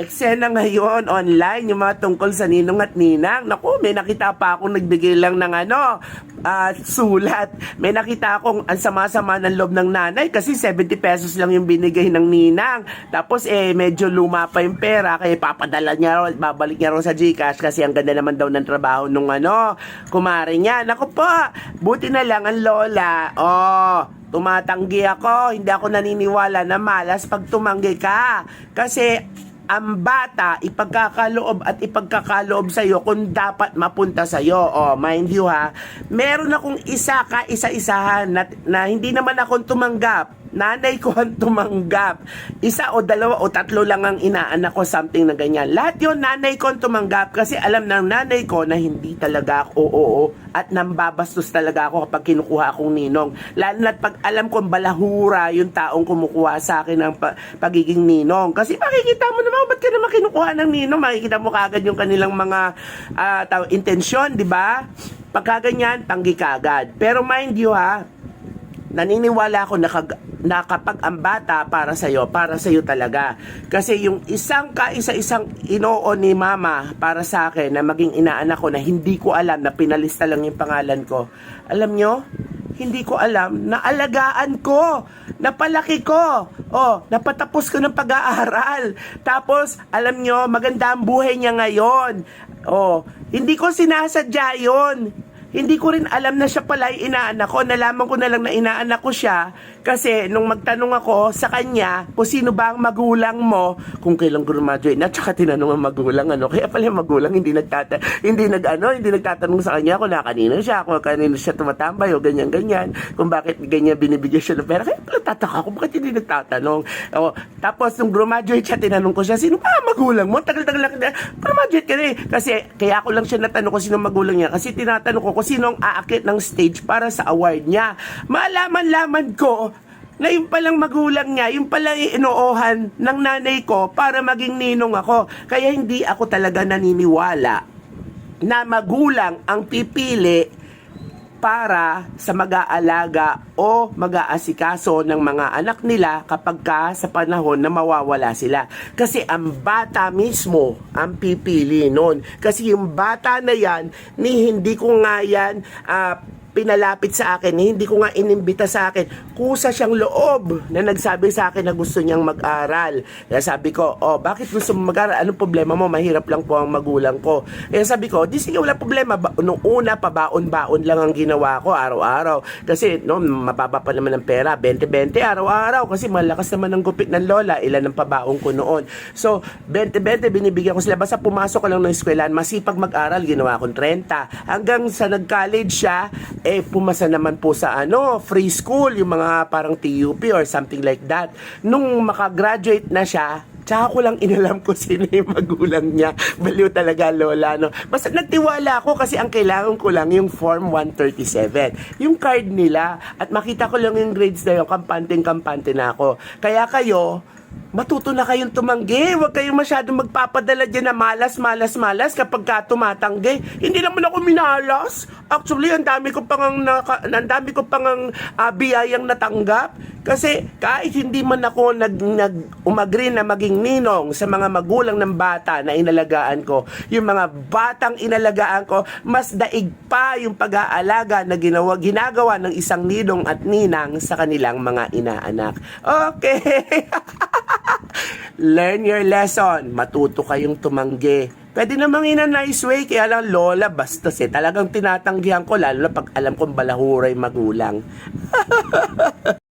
eksena ngayon online, yung mga tungkol sa ninong at ninang. Naku, may nakita pa akong nagbigay lang ng ano, ah, sulat. May nakita akong ang sama-sama ng loob ng nanay kasi 70 pesos lang yung binigay ng ninang. Tapos eh, medyo luma pa yung pera kaya papadala niya raw, babalik niya raw sa Gcash kasi ang ganda naman daw ng trabaho nung ano, kumare niya. Naku po, buti na lang ang lola. Oh, tumatanggi ako, hindi ako naniniwala na malas pag tumanggi ka. Kasi ang bata ipagkakaloob at ipagkakaloob sa iyo kung dapat mapunta sa iyo. Oh, mind you ha. Meron akong isa ka isa-isahan na, na hindi naman ako tumanggap. Nanay ko ang tumanggap. Isa o dalawa o tatlo lang ang inaanak ko something na ganyan. Lahat yon nanay ko ang tumanggap kasi alam ng nanay ko na hindi talaga ako oo, oo at nambabastos talaga ako kapag kinukuha akong ninong. Lalo na't pag alam kong balahura yung taong kumukuha sa akin ng pa- pagiging ninong. Kasi makikita mo naman, ba't ka naman kinukuha ng ninong? Makikita mo kagad yung kanilang mga ah, taw- intensyon, di ba? Pagkaganyan, tanggi kagad. Pero mind you ha, naniniwala ako na, kag- ang bata para sa iyo, para sa iyo talaga. Kasi yung isang kaisa-isang inoo ni mama para sa akin na maging inaanak ko na hindi ko alam na pinalista lang yung pangalan ko. Alam nyo? Hindi ko alam na alagaan ko, napalaki ko, oh, napatapos ko ng pag-aaral. Tapos, alam nyo, maganda ang buhay niya ngayon. Oh, hindi ko sinasadya yon. Hindi ko rin alam na siya pala ay inaanak ko. Nalaman ko na lang na inaanak ko siya kasi nung magtanong ako sa kanya kung sino ba ang magulang mo kung kailan graduate na tsaka tinanong ang magulang ano. Kaya pala yung magulang hindi nagtata hindi nag ano, hindi nagtatanong sa kanya kung kanino siya, kung kanino siya tumatambay o ganyan ganyan. Kung bakit ganyan binibigyan siya ng pera. Kaya pala tataka ko bakit hindi nagtatanong. O, tapos nung graduate siya tinanong ko siya sino ba ang magulang mo? Tagal-tagal lang graduate ka na eh. Kasi kaya ako lang siya natanong kung sino ang magulang niya kasi tinatanong ko kung sino ang aakit ng stage para sa award niya. Malaman-laman ko na yung palang magulang niya, yung palang inoohan ng nanay ko para maging ninong ako. Kaya hindi ako talaga naniniwala na magulang ang pipili para sa mag-aalaga o mag-aasikaso ng mga anak nila kapag ka sa panahon na mawawala sila. Kasi ang bata mismo ang pipili nun. Kasi yung bata na yan, ni hindi ko nga yan ah, pinalapit sa akin, ni hindi ko nga inimbita sa akin. Kusa siyang loob na nagsabi sa akin na gusto niyang mag-aral. Kaya sabi ko, oh, bakit gusto mo mag-aral? Anong problema mo? Mahirap lang po ang magulang ko. Kaya sabi ko, di sige, wala problema. Ba- una, pabaon-baon lang ang ginawa ko araw-araw. Kasi, no, mababa pa naman ang pera. 20-20 araw-araw. Kasi malakas naman ang gupit ng lola. Ilan ang pabaon ko noon. So, 20-20 binibigyan ko sila. Basta pumasok ko lang ng eskwelahan, masipag mag-aral, ginawa kong 30. Hanggang sa nag-college siya, eh, pumasa naman po sa ano, free school, yung mga parang TUP or something like that. Nung makagraduate na siya, Tsaka ko lang inalam ko sino yung magulang niya. Baliw talaga, Lola. No? Basta nagtiwala ako kasi ang kailangan ko lang yung Form 137. Yung card nila. At makita ko lang yung grades na yun. Kampanteng-kampante na ako. Kaya kayo, matuto na kayong tumanggi. Huwag kayong masyadong magpapadala dyan na malas, malas, malas kapag ka tumatanggi. Hindi naman ako minalas. Actually, ang dami ko pang ang, ang dami ko pang ang ah, biyayang natanggap. Kasi kahit hindi man ako nag, nag umagri na maging ninong sa mga magulang ng bata na inalagaan ko, yung mga batang inalagaan ko, mas daig pa yung pag-aalaga na ginawa, ginagawa ng isang ninong at ninang sa kanilang mga inaanak. Okay. Learn your lesson. Matuto kayong tumanggi. Pwede namang in a nice way, kaya lang lola, basta eh. Talagang tinatanggihan ko, lalo na pag alam kong balahuray magulang.